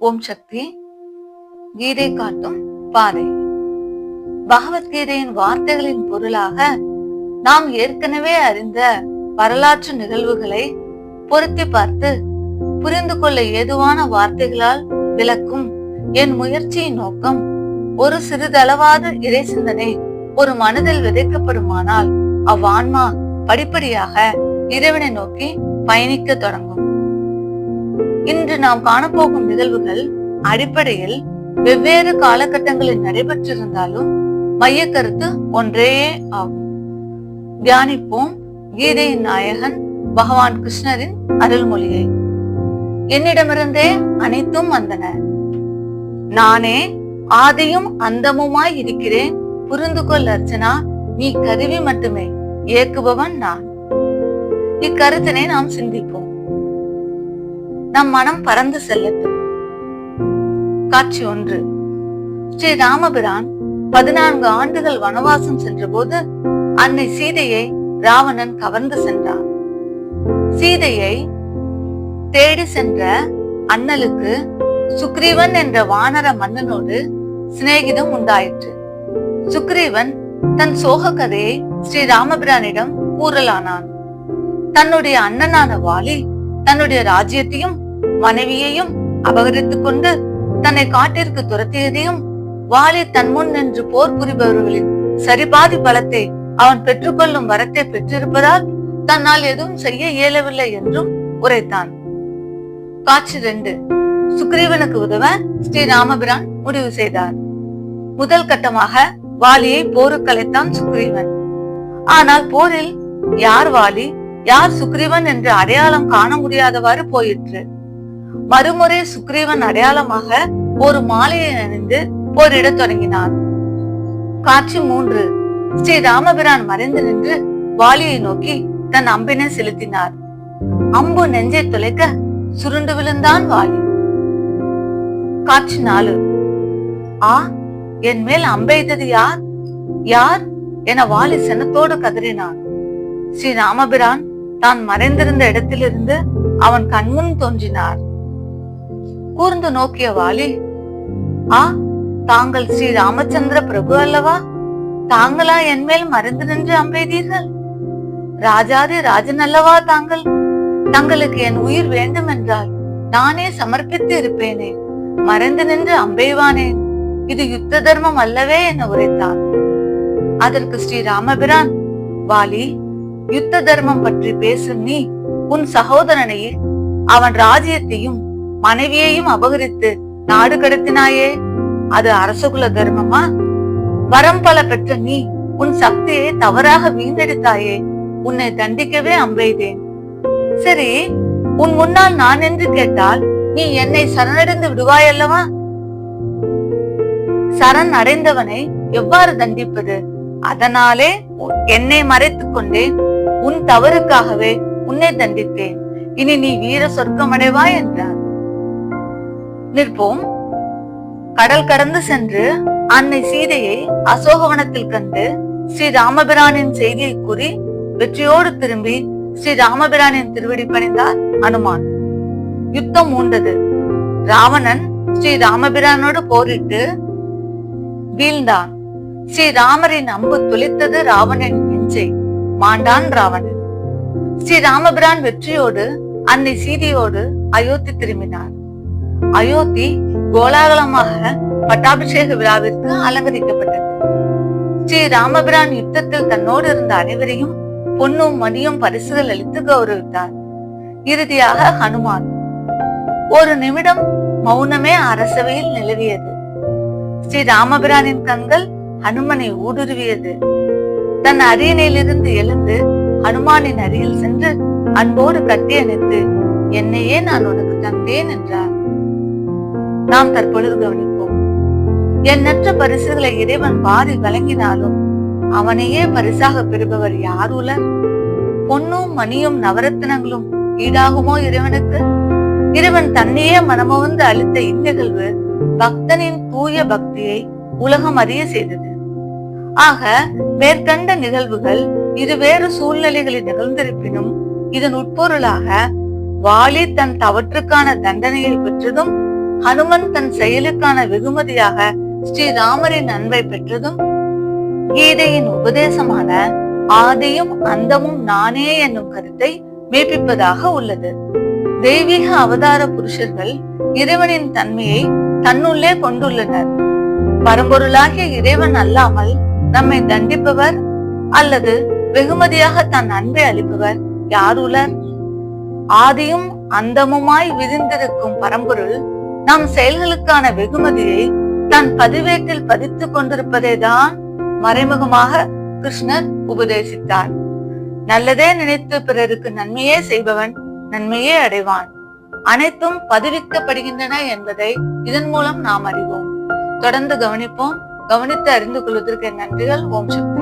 ஓம் சக்தி. கீதை காட்டும் பாதை. பகவத்கீதையின் வார்த்தைகளின் பொருளாக நாம் ஏற்கனவே அறிந்த வரலாற்று நிகழ்வுகளை பொருத்தி பார்த்து புரிந்து கொள்ள ஏதுவான வார்த்தைகளால் விளக்கும் என் முயற்சியின் நோக்கம் ஒரு சிறிதளவாத இறை சிந்தனை ஒரு மனதில் விதைக்கப்படுமானால் அவ்வான்மா படிப்படியாக இறைவனை நோக்கி பயணிக்க தொடங்கும். இன்று நாம் காணப்போகும் நிகழ்வுகள் அடிப்படையில் வெவ்வேறு காலகட்டங்களில் நடைபெற்றிருந்தாலும் மைய கருத்து ஒன்றே ஆகும். தியானிப்போம். கீதையின் நாயகன் பகவான் கிருஷ்ணரின் அருள்மொழியை. என்னிடமிருந்தே அனைத்தும் வந்தன. நானே ஆதியும் அந்தமுமாய் இருக்கிறேன். புரிந்து கொள் அர்ச்சனா நீ கருவி மட்டுமே. இயக்குபவன் நான். இக்கருத்தினை நாம் சிந்திப்போம். நம் மனம் பறந்து செல்லட்டும். காட்சி ஒன்று. ஸ்ரீ ராமபிரான் பதினான்கு ஆண்டுகள் வனவாசம் சென்றபோது அன்னை சீதையை ராவணன் கவர்ந்து சென்றார் சீதையை தேடி சென்ற அண்ணலுக்கு சுக்ரீவன் என்ற வானர மன்னனோடு சிநேகிதம் உண்டாயிற்று. சுக்ரீவன் தன் சோக கதையை ஸ்ரீ ராமபிரானிடம் கூறலானான். தன்னுடைய அண்ணனான வாலி தன்னுடைய ராஜ்யத்தையும் மனைவியையும் அபகரித்துக் கொண்டு தன்னை காட்டிற்கு துரத்தியதையும் வாலி தன் முன் நின்று போர் புரிபவர்களின் சரிபாதி பலத்தை அவன் பெற்றுக்கொள்ளும் வரத்தை பெற்றிருப்பதால் தன்னால் எதுவும் செய்ய இயலவில்லை என்றும் உரைத்தான். காட்சி ரெண்டு. சுக்ரீவனுக்கு உதவ ஸ்ரீ ராமபிரான் முடிவு செய்தார். முதல் கட்டமாக வாலியை போருக்கலைத்தான் சுக்ரீவன். ஆனால் போரில் யார் வாலி யார் சுக்ரீவன் என்று அடையாளம் காண முடியாதவாறு போயிற்று. மறுமுறை சுக்ரீவன் அடையாளமாக ஒரு மாலையை அணிந்து போரிடத் தொடங்கினார். காட்சி மூன்று. ஸ்ரீ ராமபிரான் மறைந்து நின்று வாலியை நோக்கி தன் அம்பினை செலுத்தினார். அம்பு நெஞ்சை துளைக்க சுருண்டு விழுந்தான் வாலி. காட்சி நாலு. ஆ என் மேல் அம்பெய்தது யார்? யார்? என வாலி செனத்தோடு கதறினான். ஸ்ரீ ராமபிரான் தான் மறைந்திருந்த இடத்திலிருந்து அவன் கண்முன் தோன்றினார். கூர்ந்து நோக்கிய வாலி ஆ தாங்கள் ஸ்ரீ ராமச்சந்திர பிரபு அல்லவா? தாங்களா என் மேல் நின்று அம்பெய்தீர்கள் ராஜாதி ராஜன் அல்லவா தாங்கள்? தங்களுக்கு என் உயிர் வேண்டும் என்றால் நானே சமர்ப்பித்து இருப்பேனே. மறந்து நின்று அம்பெய்வானேன் இது யுத்த தர்மம் அல்லவே என உரைத்தான் அதற்கு ஸ்ரீ ராமபிரான் வாலி யுத்த தர்மம் பற்றி பேசும் நீ உன் சகோதரனையும் அவன் ராஜ்யத்தையும் மனைவியையும் அபகரித்து நாடு கடத்தினாயே. அது அரசகுல தர்மமா? வரம் பல பெற்ற நீ உன் சக்தியை தவறாக வீணடித்தாயே உன்னை தண்டிக்கவே அம்பெய்தேன். சரி உன் முன்னால் நான் என்று கேட்டால் நீ என்னை சரணடைந்து விடுவாய் அல்லவா சரண் அடைந்தவனை எவ்வாறு தண்டிப்பது? அதனாலே என்னை மறைத்துக் கொண்டேன். உன் தவறுக்காகவே உன்னை தண்டித்தேன். இனி நீ வீர சொர்க்கம் அடைவாய் என்றார். நிற்போம். கடல் கடந்து சென்று அன்னை சீதையை அசோகவனத்தில் கண்டு ஸ்ரீ ராமபிரானின் செய்தியை கூறி வெற்றியோடு திரும்பி ஸ்ரீ ராமபிரானின் திருவடி பணிந்தார் அனுமான். யுத்தம் மூண்டது. ராவணன் ஸ்ரீ ராமபிரானோடு போரிட்டு வீழ்ந்தான் ஸ்ரீ ராமரின் அம்பு துளித்தது ராவணன் நெஞ்சை மாண்டான் ராவணன். ஸ்ரீ ராமபிரான் வெற்றியோடு அன்னை சீதையோடு அயோத்தி திரும்பினார். அயோத்தி கோலாகலமாக பட்டாபிஷேக விழாவிற்கு அலங்கரிக்கப்பட்டது. ஸ்ரீ ராமபிரான் யுத்தத்தில் தன்னோடு இருந்த அனைவரையும் பொன்னும் மணியும் பரிசுகள் அளித்து கௌரவித்தார். இறுதியாக ஹனுமான் ஒரு நிமிடம் மௌனமே அரசவையில் நிலவியது. ஸ்ரீ ராமபிரானின் கண்கள் ஹனுமனை ஊடுருவியது. தன் அரியணையிலிருந்து எழுந்து ஹனுமானின் அருகில் சென்று அன்போடு கட்டி அணைத்து என்னையே நான் உனக்கு தந்தேன் என்றார். நாம் தற்பொழுது கவனிப்போம். எண்ணற்ற பரிசுகளை இறைவன் வாரி வழங்கினாலும் அவனையே பரிசாக பெறுபவர் யார் உலர்? பொன்னும் மணியும் நவரத்தினங்களும் ஈடாகுமோ இறைவனுக்கு? இறைவன் தன்னையே மனமுவந்து அளித்த இந்நிகழ்வு பக்தனின் தூய பக்தியை உலகம் அறிய செய்தது. ஆக மேற்கண்ட நிகழ்வுகள் இருவேறு சூழ்நிலைகளில் நிகழ்ந்திருப்பினும் இதன் உட்பொருளாக வாலி தன் தவற்றுக்கான தண்டனையை பெற்றதும் ஹனுமன் தன் செயலுக்கான வெகுமதியாக ஸ்ரீராமரின் அன்பை பெற்றதும் கீதையின் உபதேசமான ஆதியும் அந்தமும் நானே என்னும் கருத்தை மெய்ப்பிப்பதாக உள்ளது. தெய்வீக அவதார புருஷர்கள் இறைவனின் தன்மையை தன்னுள்ளே கொண்டுள்ளனர். பரம்பொருளாகிய இறைவன் அல்லாமல் நம்மை தண்டிப்பவர் அல்லது வெகுமதியாக தன் அன்பை அளிப்பவர் யார் உலர்? ஆதியும் அந்தமுமாய் விரிந்திருக்கும் பரம்பொருள் நம் செயல்களுக்கான வெகுமதியை தன் பதிவேட்டில் பதித்துக் கொண்டிருப்பதைதான் மறைமுகமாக கிருஷ்ணர் உபதேசித்தார். நல்லதே நினைத்து பிறருக்கு நன்மையே செய்பவன் நன்மையே அடைவான். அனைத்தும் பதிவிக்கப்படுகின்றன என்பதை இதன் மூலம் நாம் அறிவோம். தொடர்ந்து கவனிப்போம். கவனித்து அறிந்து கொள்வதற்கு நன்றிகள். ஓம் சக்தி.